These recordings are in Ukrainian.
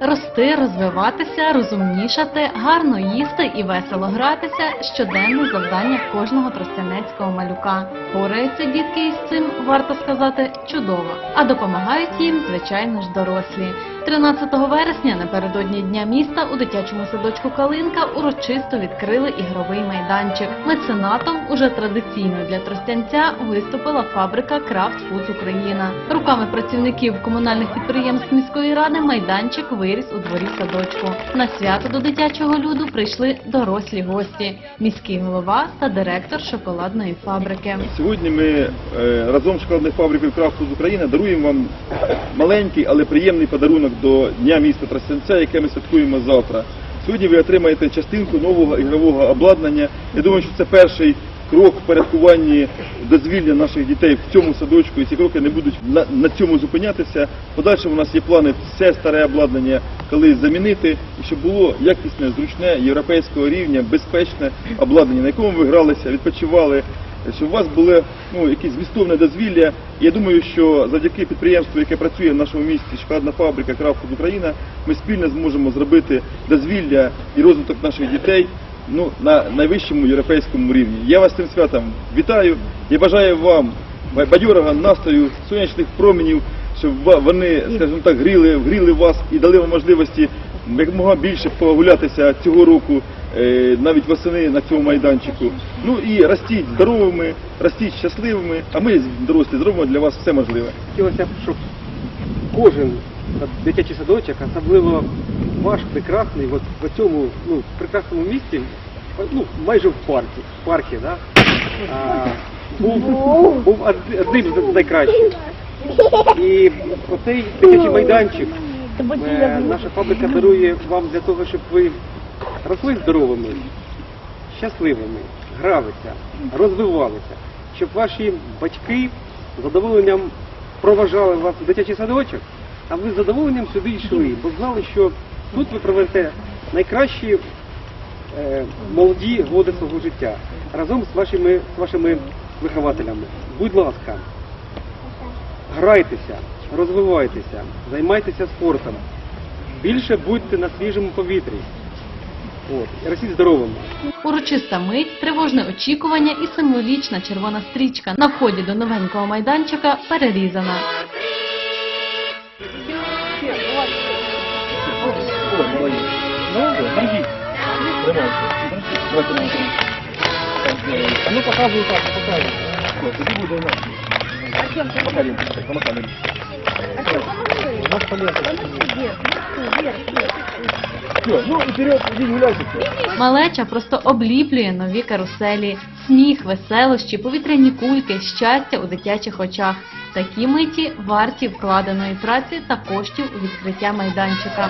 росте рости, розвиватися, розумнішати, гарно їсти і весело гратися щоденне завдання кожного тростянецького малюка. Пораються дітки із цим, варто сказати, чудово, а допомагають їм, звичайно ж, дорослі. 13 вересня напередодні дня міста у дитячому садочку Калинка урочисто відкрили ігровий майданчик. Меценатом уже традиційно для тростянця виступила фабрика Крафт Фудс Україна. Руками працівників комунальних підприємств міської ради майданчик виріс у дворі садочку. На свято до дитячого люду прийшли дорослі гості, міський голова та директор шоколадної фабрики. Сьогодні ми е, разом з шоколадною фабрикою Крафт Фуд Україна даруємо вам маленький, але приємний подарунок до Дня міста Тростянця, яке ми святкуємо завтра. Сьогодні ви отримаєте частинку нового ігрового обладнання. Я думаю, що це перший крок в порядкуванні дозвілля наших дітей в цьому садочку, і ці кроки не будуть на, на цьому зупинятися. Подальше у нас є плани все старе обладнання коли замінити, і щоб було якісне, зручне, європейського рівня, безпечне обладнання, на якому ви гралися, відпочивали, щоб у вас було ну, якесь змістовне дозвілля. Я думаю, що завдяки підприємству, яке працює в нашому місті, шоколадна фабрика Крафтфуд Україна, ми спільно зможемо зробити дозвілля і розвиток наших дітей ну, на найвищому європейському рівні. Я вас цим святом вітаю і бажаю вам бадьорого настрою, сонячних променів, щоб вони, скажімо так, гріли, гріли вас і дали вам можливості якомога більше погулятися цього року, е, навіть восени на цьому майданчику. Ну і ростіть здоровими, ростіть щасливими, а ми, дорослі, зробимо для вас все можливе. Хотілося б, щоб кожен дитячий садочок, особливо ваш прекрасний, от в цьому ну, прекрасному місті, ну, майже в парку, в паркі, да? а, був, був одним з найкращих. І оцей дитячий майданчик е, наша фабрика дарує вам для того, щоб ви росли здоровими, щасливими, гралися, розвивалися, щоб ваші батьки з задоволенням проважали вас в дитячий садочок, а ви з задоволенням сюди йшли, бо знали, що тут ви проведете найкращі е, молоді годи свого життя разом з вашими, з вашими вихователями. Будь ласка, грайтеся, розвивайтеся, займайтеся спортом. Більше будьте на свіжому повітрі. От, і здоровими. Урочиста мить, тривожне очікування і символічна червона стрічка на вході до новенького майданчика перерізана. А ну показывай так, показывай. Вот, иди буду на. Пока ленту, помахай ленту. Вот по ленте. Всё, ну и вперед, иди гуляйте. всё. Малеча просто обліплює нові каруселі, сміх, веселощі, повітряні кульки, щастя у дитячих очах. Такі миті варті вкладеної праці та коштів у відкриття майданчика.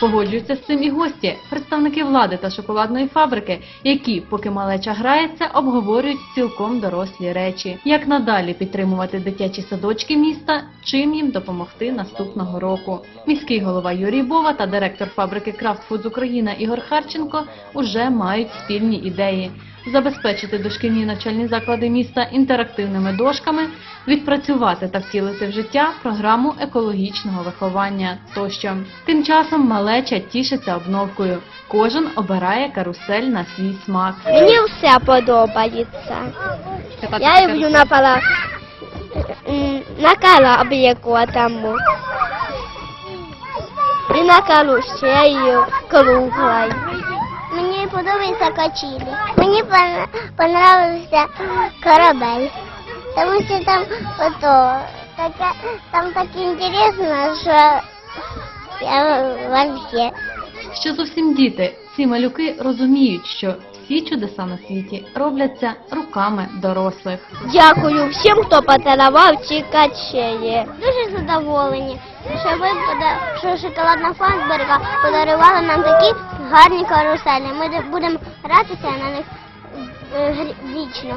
Погоджуються з цим і гості, представники влади та шоколадної фабрики, які, поки малеча грається, обговорюють цілком дорослі речі, як надалі підтримувати дитячі садочки міста, чим їм допомогти наступного року. Міський голова Юрій Бова та директор фабрики Крафтфудз Україна Ігор Харченко уже мають спільні ідеї. Забезпечити дошкільні навчальні заклади міста інтерактивними дошками, відпрацювати та втілити в життя програму екологічного виховання тощо. Тим часом малеча тішиться обновкою. Кожен обирає карусель на свій смак. Мені все подобається. Я люблю на пала на тому. І на каруселью круглой. Мені подобається качілі. Мені понравився корабель. Тому що там ото таке, там так інтересно, що я вообще. Що зовсім діти, ці малюки розуміють, що всі чудеса на світі робляться руками дорослих. Дякую всім, хто подарував ці качелі. Дуже задоволені, що ви що шоколадна фабрика подарувала нам такі гарні каруселі. Ми будемо гратися на них е, вічно.